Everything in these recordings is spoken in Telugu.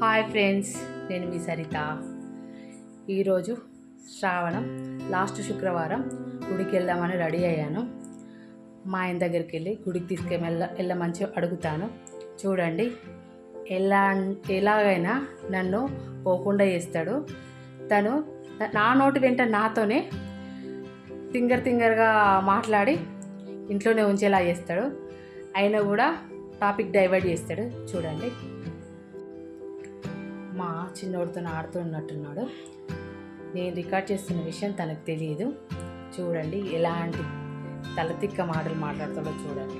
హాయ్ ఫ్రెండ్స్ నేను మీ సరిత. ఈరోజు శ్రావణం లాస్ట్ శుక్రవారం గుడికి వెళ్దామని రెడీ అయ్యాను. మా ఆయన దగ్గరికి వెళ్ళి గుడికి తీసుకెళ్ళ వెళ్ళమని అడుగుతాను. చూడండి ఎలా ఎలాగైనా నన్ను పోకుండా చేస్తాడు. తను నా నోటి వెంట నాతోనే తింగర్ తింగర్గా మాట్లాడి ఇంట్లోనే ఉంచేలా చేస్తాడు. అయినా కూడా టాపిక్ డైవర్ట్ చేస్తాడు. చూడండి. మా చిన్నోడితో ఆడుతున్నట్టున్నాడు నేను రికార్డ్ చేస్తున్న విషయం తనకు తెలియదు. చూడండి ఎలాంటి తలతిక్క మాటలు మాట్లాడుతాడో చూడండి.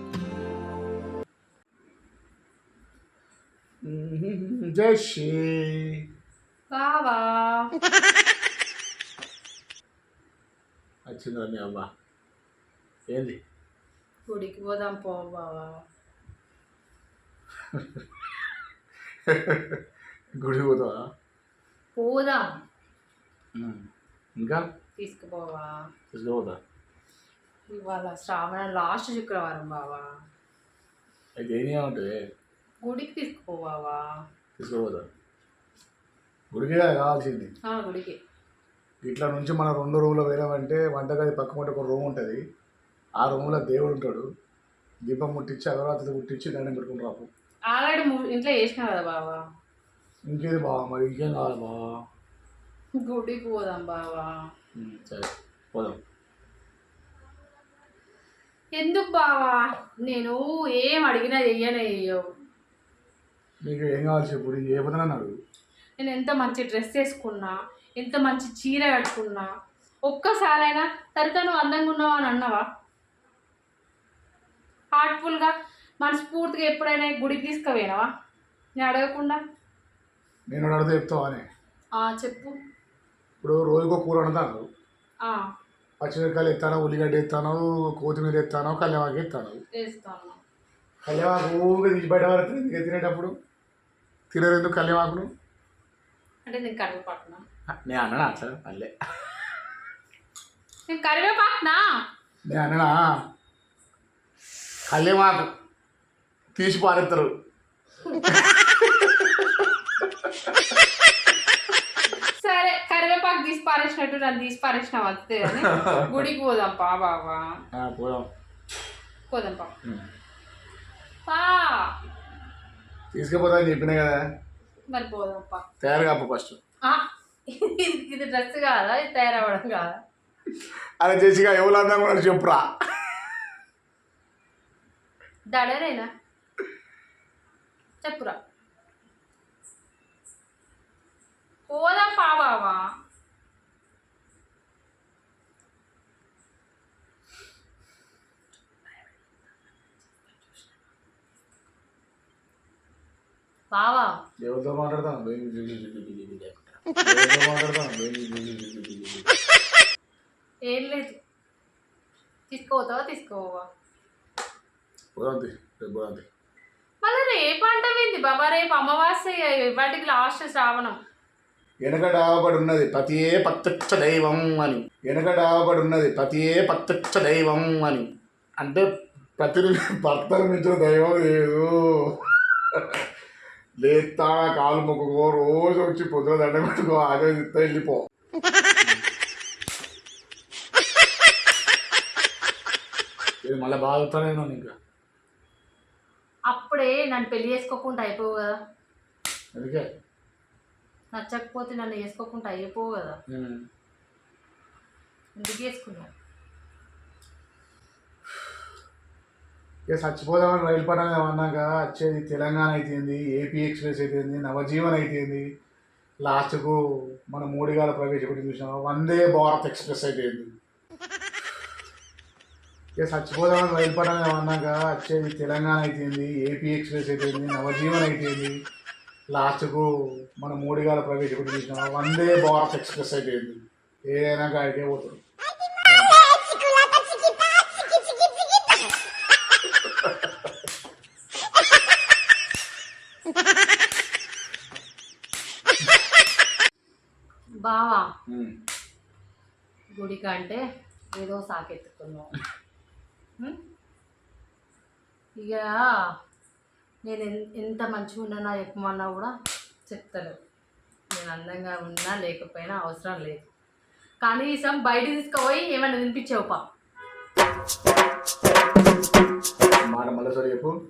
జషి బావా. వచ్చిందా మీ అమ్మ. ఏంది? గుడికి పోదాం పో బావా. గుడి పోతావా పోదాం. ఇంకా? తీసుకుపోవా? తీసుకుపోతా. ఇవాళ శ్రావణ లాస్ట్ శుక్రవారం బావా. అయితే ఏం ఉంటుంది గుడికి తీసుకుపోవావా? తీసుకుపోతా. గుడికి కావాల్సింది. ఆ, గుడికి. ఇట్లా నుంచి మన రెండు రూమ్లో పోయినామంటే వంటగది పక్క ఒక రూమ్ ఉంటుంది. ఆ రూమ్లో దేవుడు ఉంటాడు. దీపం ముట్టించి అగరవత్తులు ముట్టించి దండం పెట్టుకుని రాపు ఆల్రెడీ ఇంట్లో చేసినా కదా బావా? ఇంకేది బావ మరి? ఇంకేం కావాలి బావ? గుడికి పోదాం బావా. సరే పోదాం. ఎందుకు బావా? నేను ఏం అడిగినా చెయ్యనే చెయ్యవు. నీకు ఏం కావాలి చెప్పు నీకు ఏ పదన అడుగు నేను ఎంత మంచి డ్రెస్ వేసుకున్నా ఎంత మంచి చీర కట్టుకున్నా ఒక్కసారైనా తరిత నువ్వు అందంగా ఉన్నావా అని అన్నావా? హార్ట్ఫుల్గా మనస్ఫూర్తిగా ఎప్పుడైనా గుడికి తీసుకుపోయినావా? నేను అడగకుండా. నేను అడిగితే చెప్తావా అని? చెప్పు. ఇప్పుడు రోజుకో కూర వండుతాను పచ్చిమిరకాయలు ఎత్తాను ఉల్లిగడ్డ ఎత్తాను కొత్తిమీర ఎత్తాను కళ్యామాకు ఎత్తాను. ఊరిగా తీసి బయట పడుతుంది ఎందుకు తినేటప్పుడు? తినరు ఎందుకు కళ్యామాకును అంటే నేను కరివేపాకునా? నేను అన్నాను? అట్లా? మళ్ళీ. నేను కరివేపాకునా? నేను అన్నానా? కళ్యామాకు తీసి పారేస్తారు సరే కరివేపాకు తీసి పారేసినట్టు నన్ను తీసి పారేసిన వస్తే గుడికి పోదాం పా ఆ, పోదాం. పోదాం పా. పా. తీసుకుపోతా అని చెప్పినా కదా. మరి పోదాం పా. తయారు కాపు ఫస్ట్. ఆ, ఇది డ్రెస్ కాదా? ఇది తయారవ్వడం కాదా? అరే జేసిగా ఎవరు అందంగా ఉన్నారు చెప్పురా. దడరేనా చెప్పురా. పోదాం పా బావా. బావా ఎవరితో మాట్లాడతాను? ఏం లేదు. తీసుకోవతావా తీసుకోవా పోదాం తీ, రేపు పోదాం తీ. మళ్ళీ రేపు అంటవేంది బాబా? రేపు అమావాస్య వాటికి లాస్ట్ శ్రావణం. ఉన్నది పతియే ప్రత్యక్ష దైవం అని. ఉన్నది పతియే ప్రత్యక్ష దైవం అని. అంటే ప్రతి భర్తను మించిన దైవం లేదు. లేతా కాలు మొక్కుకో రోజు వచ్చి పొద్దున దండం పెట్టుకో ఆచరిస్తా వెళ్ళిపో. ఇది మళ్ళీ బాగుతానే ఇంకా అప్పుడే నన్ను పెళ్ళి చేసుకోకుండా అయిపోవు కదా. అందుకే నచ్చకపోతే నన్ను చేసుకోకుండా అయిపోవు కదా. ఎందుకు చేసుకున్నావు ఇక చచ్చిపోదామని రైలు పట్టాలి అన్నాక వచ్చేది తెలంగాణ అయితేంది ఏపీ ఎక్స్ప్రెస్ అయితేంది నవజీవన్ అయితేంది. లాస్ట్కు మన మోడీ గారు ప్రవేశపెట్టి చూసినాం. వందే భారత్ ఎక్స్ప్రెస్ అయితేంది. ఇక చచ్చిపోదామని రైలు పట్టాలి అన్నాక వచ్చేది తెలంగాణ అయితేంది ఏపీ ఎక్స్ప్రెస్ అయితేంది నవజీవన్ అయితేంది. లాస్ట్కు మన మోడీ గారు ప్రవేశపెట్టి చూసినాం వందే భారత్ ఎక్స్ప్రెస్ అయితేంది ఏదైనా కాడికే పోతాడు బావా. గుడికి అంటే ఏదో సాకెత్తుకున్నావు ఉం? ఇక నేను ఎంత మంచిగా ఉన్నానో చెప్పమన్నా కూడా చెప్తాను నేను అందంగా ఉన్నా లేకపోయినా అవసరం లేదు. కనీసం బయట తీసుకుపోయి ఏమైనా మాట మళ్ళీ సరే చెప్పు.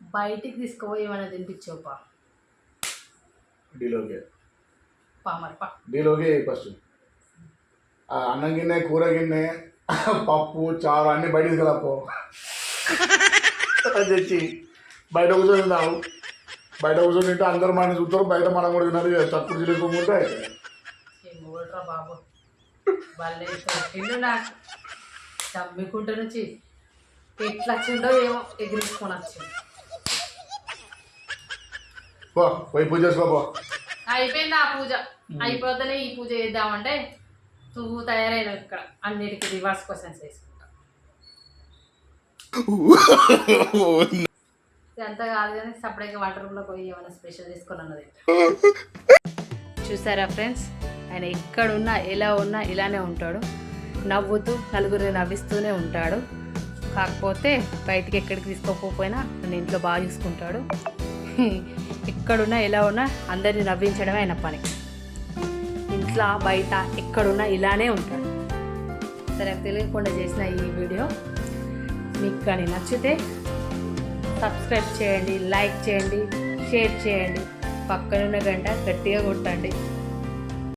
బయటికి తీసుకుపోయి ఏమైనా తినిపించావుపా డీలోకే. పా మరి పా. డీలోకే ఫస్ట్. ఆ అన్నం గిన్నె కూర గిన్నె పప్పు చారు అన్నీ బయట తెచ్చి. బయట కూర్చొని తిన్నావు బయట కూర్చొని తింటే అందరూ మన చూస్తారు బయట మనం కూడా తినాలి తక్కువ తిండు నాకు. చమ్మికుంట నుంచి ఎట్లా వచ్చిండో ఏమో ఎగిరించుకొని వచ్చింది. పో పోయి పూజ చేసుకో పో. అయిపోయింది ఆ పూజ? అయిపోతేనే ఈ పూజ చేద్దామంటే నువ్వు తయారైన ఇక్కడ. అన్నిటికీ రివర్స్ క్వశ్చన్స్ వేసుకుంటా. అంత కాదు కానీ సపరేట్గా వాటర్ రూమ్లో పోయి ఏమైనా స్పెషల్ చేసుకొని అన్నది చూసారా ఫ్రెండ్స్ ఆయన ఎక్కడున్నా ఎలా ఉన్నా ఇలానే ఉంటాడు. నవ్వుతూ నలుగురిని నవ్విస్తూనే ఉంటాడు. కాకపోతే బయటికి ఎక్కడికి తీసుకోకపోయినా నన్ను ఇంట్లో బాగా చూసుకుంటాడు. ఎక్కడున్నా ఎలా ఉన్నా అందరిని నవ్వించడమే ఆయన పని. ఇంట్లో బయట ఎక్కడున్నా ఇలానే ఉంటాడు. సరే తెలియకుండా చేసిన ఈ వీడియో. మీకు కానీ నచ్చితే సబ్స్క్రైబ్ చేయండి లైక్ చేయండి షేర్ చేయండి. పక్కనున్న గంట గట్టిగా కొట్టండి.